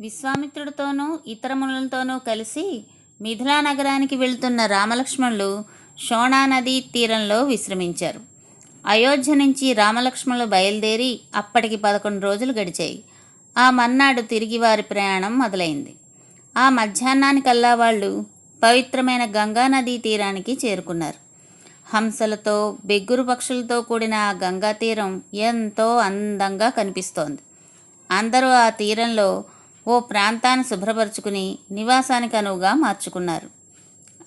విశ్వామిత్రుడితోనూ ఇతర మునులతోనూ కలిసి మిథిలా నగరానికి వెళ్తున్న రామలక్ష్మణులు శోణా నదీ తీరంలో విశ్రమించారు. అయోధ్య నుంచి రామలక్ష్మణులు బయలుదేరి అప్పటికి పదకొండు రోజులు గడిచాయి. ఆ మన్నాడు తిరిగి వారి ప్రయాణం మొదలైంది. ఆ మధ్యాహ్నానికల్లా వాళ్ళు పవిత్రమైన గంగా నదీ తీరానికి చేరుకున్నారు. హంసలతో బెగ్గురు పక్షులతో కూడిన ఆ గంగా తీరం ఎంతో అందంగా కనిపిస్తోంది. అందరూ ఆ తీరంలో ఓ ప్రాంతాన్ని శుభ్రపరుచుకుని నివాసానికి అనువుగా మార్చుకున్నారు.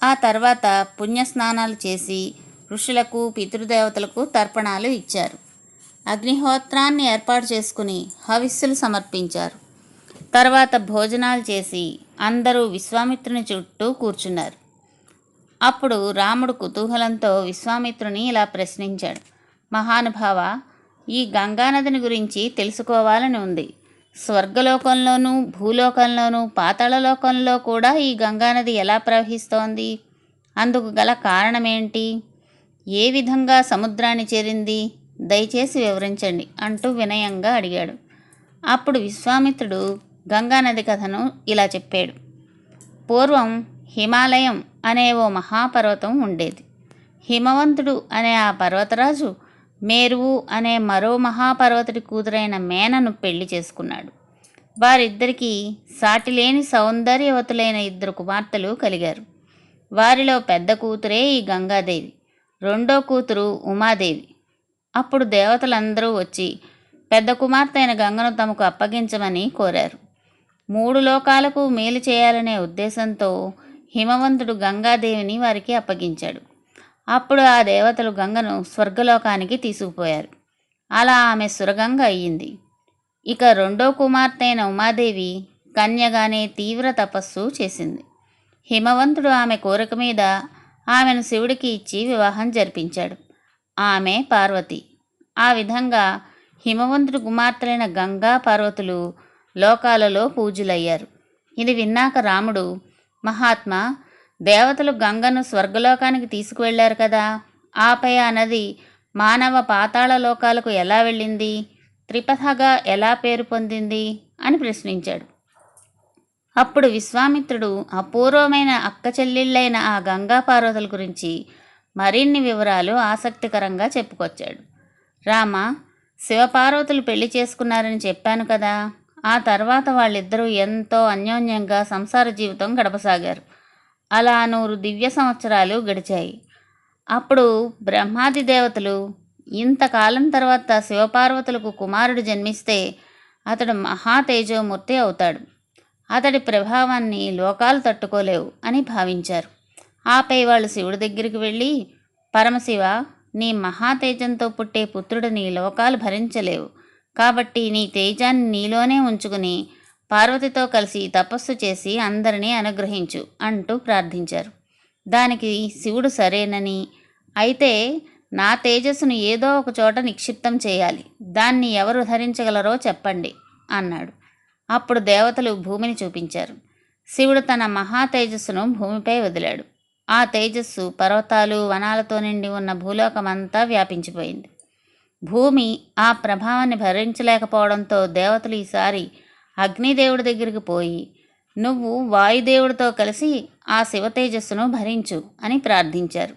ఆ తర్వాత పుణ్యస్నానాలు చేసి ఋషులకు పితృదేవతలకు తర్పణాలు ఇచ్చారు. అగ్నిహోత్రాన్ని ఏర్పాటు చేసుకుని హవిస్సులు సమర్పించారు. తర్వాత భోజనాలు చేసి అందరూ విశ్వామిత్రుని చుట్టూ కూర్చున్నారు. అప్పుడు రాముడు కుతూహలంతో విశ్వామిత్రుని ఇలా ప్రశ్నించాడు. మహానుభావ ఈ గంగానదిని గురించి తెలుసుకోవాలని ఉంది. స్వర్గలోకంలోనూ భూలోకంలోనూ పాతాళలోకంలో కూడా ఈ గంగానది ఎలా ప్రవహిస్తోంది? అందుకు గల కారణమేంటి? ఏ విధంగా సముద్రాన్ని చేరింది? దయచేసి వివరించండి అంటూ వినయంగా అడిగాడు. అప్పుడు విశ్వామిత్రుడు గంగానది కథను ఇలా చెప్పాడు. పూర్వం హిమాలయం అనే ఓ మహాపర్వతం ఉండేది. హిమవంతుడు అనే ఆ పర్వతరాజు మేరువు అనే మరో మహాపర్వతుడి కూతురైన మేనను పెళ్ళి చేసుకున్నాడు. వారిద్దరికీ సాటిలేని సౌందర్యవతులైన ఇద్దరు కుమార్తెలు కలిగారు. వారిలో పెద్ద కూతురే ఈ గంగాదేవి రెండో కూతురు ఉమాదేవి. అప్పుడు దేవతలందరూ వచ్చి పెద్ద కుమార్తె అయిన గంగను తమకు అప్పగించమని కోరారు. మూడు లోకాలకు మేలు చేయాలనే ఉద్దేశంతో హిమవంతుడు గంగాదేవిని వారికి అప్పగించాడు. అప్పుడు ఆ దేవతలు గంగను స్వర్గలోకానికి తీసుకుపోయారు. అలా ఆమె సురగంగ అయ్యింది. ఇక రెండో కుమార్తె అయిన ఉమాదేవి కన్యగానే తీవ్ర తపస్సు చేసింది. హిమవంతుడు ఆమె కోరిక మీద ఆమెను శివుడికి ఇచ్చి వివాహం జరిపించాడు. ఆమె పార్వతి. ఆ విధంగా హిమవంతుడు కుమార్తెలైన గంగా పార్వతులు లోకాలలో పూజలయ్యారు ఇది విన్నాక రాముడు మహాత్మా దేవతలు గంగను స్వర్గలోకానికి తీసుకువెళ్ళారు కదా. ఆపై ఆ నది మానవ పాతాళ లోకాలకు ఎలా వెళ్ళింది? త్రిపథగా ఎలా పేరు పొందింది? అని ప్రశ్నించాడు. అప్పుడు విశ్వామిత్రుడు అపూర్వమైన అక్క చెల్లెళ్ళైన ఆ గంగా పార్వతుల గురించి మరిన్ని వివరాలు ఆసక్తికరంగా చెప్పుకొచ్చాడు. రామ శివపార్వతులు పెళ్ళి చేసుకున్నారని చెప్పాను కదా. ఆ తర్వాత వాళ్ళిద్దరూ ఎంతో అన్యోన్యంగా సంసార జీవితం గడపసాగారు. అలా నూరు దివ్య సంవత్సరాలు గడిచాయి. అప్పుడు బ్రహ్మాది దేవతలు ఇంతకాలం తర్వాత శివపార్వతులకు కుమారుడు జన్మిస్తే అతడు మహా తేజోమూర్తి అవుతాడు. అతడి ప్రభావాన్ని లోకాలు తట్టుకోలేవు అని భావించారు. ఆపై వాళ్ళు శివుడి దగ్గరికి వెళ్ళి పరమశివ నీ మహాతేజంతో పుట్టే పుత్రుడిని లోకాలు భరించలేవు. కాబట్టి నీ తేజాన్ని నీలోనే ఉంచుకుని పార్వతితో కలిసి తపస్సు చేసి అందరినీ అనుగ్రహించు అంటూ ప్రార్థించారు. దానికి శివుడు సరేనని. అయితే నా తేజస్సును ఏదో ఒక చోట నిక్షిప్తం చేయాలి. దాన్ని ఎవరు ధరించగలరో చెప్పండి అన్నాడు. అప్పుడు దేవతలు భూమిని చూపించారు. శివుడు తన మహా తేజస్సును భూమిపై వదిలాడు. ఆ తేజస్సు పర్వతాలు వనాలతో నిండి ఉన్న భూలోకమంతా వ్యాపించిపోయింది. భూమి ఆ ప్రభావాన్ని భరించలేకపోవడంతో దేవతలు ఈసారి అగ్నిదేవుడి దగ్గరికి పోయి నువ్వు వాయుదేవుడితో కలిసి ఆ శివతేజస్సును భరించు అని ప్రార్థించారు.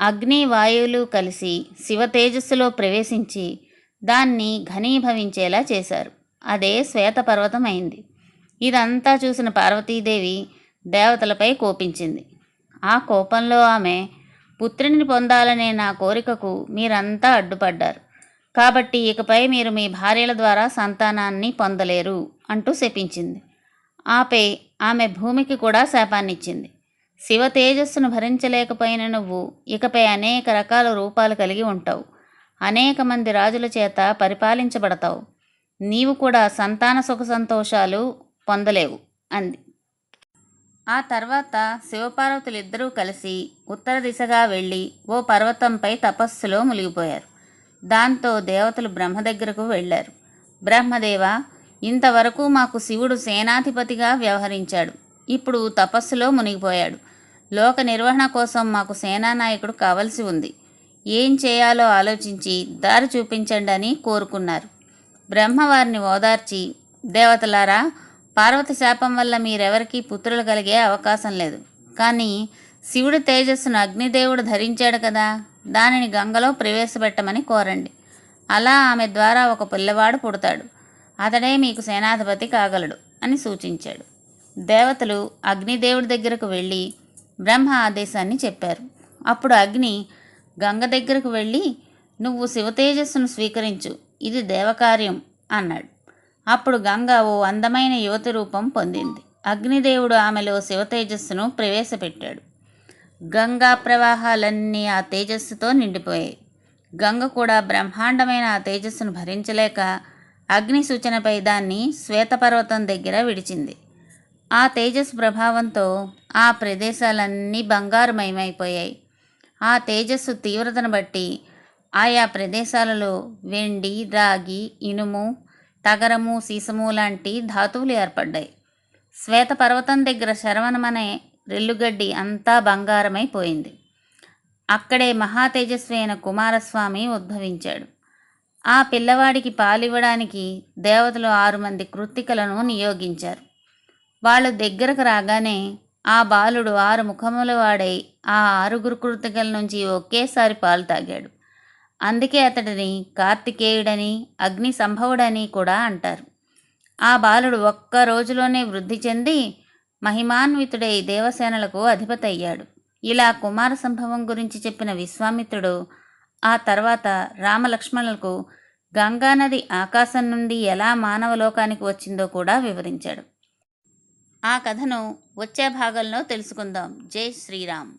అగ్ని వాయువులు కలిసి శివతేజస్సులో ప్రవేశించి దాన్ని ఘనీభవించేలా చేశారు. అదే శ్వేతపర్వతం అయింది. ఇదంతా చూసిన పార్వతీదేవి దేవతలపై కోపించింది. ఆ కోపంలో ఆమె పుత్రుని పొందాలనే నా కోరికకు మీరంతా అడ్డుపడ్డారు. కాబట్టి ఇకపై మీరు మీ భార్యల ద్వారా సంతానాన్ని పొందలేరు అంటూ శపించింది. ఆపై ఆమె భూమికి కూడా శాపాన్నిచ్చింది. శివ తేజస్సును భరించలేకపోయిన నువ్వు ఇకపై అనేక రకాల రూపాలు కలిగి ఉంటావు. అనేక మంది రాజుల చేత పరిపాలించబడతావు. నీవు కూడా సంతాన సుఖ సంతోషాలు పొందలేవు అంది. ఆ తర్వాత శివపార్వతులు ఇద్దరూ కలిసి ఉత్తర దిశగా వెళ్ళి ఓ పర్వతంపై తపస్సులో మునిగిపోయారు. దాంతో దేవతలు బ్రహ్మ దగ్గరకు వెళ్ళారు. బ్రహ్మదేవ ఇంతవరకు మాకు శివుడు సేనాధిపతిగా వ్యవహరించాడు. ఇప్పుడు తపస్సులో మునిగిపోయాడు. లోక నిర్వహణ కోసం మాకు సేనానాయకుడు కావలసి ఉంది. ఏం చేయాలో ఆలోచించి దారి చూపించండి అని కోరుకున్నారు. బ్రహ్మవారిని ఓదార్చి దేవతలారా పార్వతి శాపం వల్ల మీరెవరికీ పుత్రులు కలిగే అవకాశం లేదు. కానీ శివుడి తేజస్సును అగ్నిదేవుడు ధరించాడు కదా దానిని గంగలో ప్రవేశపెట్టమని కోరండి. అలా ఆమె ద్వారా ఒక పిల్లవాడు పుడతాడు. అతడే మీకు సేనాధిపతి కాగలడు అని సూచించాడు. దేవతలు అగ్నిదేవుడి దగ్గరకు వెళ్ళి బ్రహ్మ ఆదేశాన్ని చెప్పారు. అప్పుడు అగ్ని గంగ దగ్గరకు వెళ్ళి నువ్వు శివతేజస్సును స్వీకరించు ఇది దేవకార్యం అన్నాడు. అప్పుడు గంగ ఓ అందమైన యువతి రూపం పొందింది. అగ్నిదేవుడు ఆమెలో శివతేజస్సును ప్రవేశపెట్టాడు. గంగా ప్రవాహాలన్నీ ఆ తేజస్సుతో నిండిపోయాయి. గంగ కూడా బ్రహ్మాండమైన ఆ తేజస్సును భరించలేక అగ్ని సూచనపై దాన్ని శ్వేతపర్వతం దగ్గర విడిచింది. ఆ తేజస్సు ప్రభావంతో ఆ ప్రదేశాలన్నీ బంగారుమయమైపోయాయి. ఆ తేజస్సు తీవ్రతను బట్టి ఆయా ప్రదేశాలలో వెండి రాగి ఇనుము తగరము సీసము లాంటి ధాతువులు ఏర్పడ్డాయి. శ్వేతపర్వతం దగ్గర శరవణమనే రెల్లుగడ్డి అంతా బంగారమైపోయింది అక్కడే మహా తేజస్వి అయిన కుమారస్వామి ఉద్భవించాడు. ఆ పిల్లవాడికి పాలివ్వడానికి దేవతలు ఆరు మంది కృత్తికలను నియోగించారు. వాళ్ళు దగ్గరకు రాగానే ఆ బాలుడు ఆరు ముఖముల వాడై ఆ ఆరుగురు కృతికల నుంచి ఒకేసారి పాలు తాగాడు. అందుకే అతడిని కార్తికేయుడని అగ్ని సంభవుడని కూడా అంటారు. ఆ బాలుడు ఒక్క రోజులోనే వృద్ధి చెంది మహిమాన్వితుడై దేవసేనలకు అధిపతయ్యాడు. ఇలా కుమార సంభవం గురించి చెప్పిన విశ్వామిత్రుడు ఆ తర్వాత రామలక్ష్మణులకు గంగానది ఆకాశం నుండి ఎలా మానవ లోకానికి వచ్చిందో కూడా వివరించాడు. ఆ కథను వచ్చే భాగంలో తెలుసుకుందాం. జై శ్రీరామ్.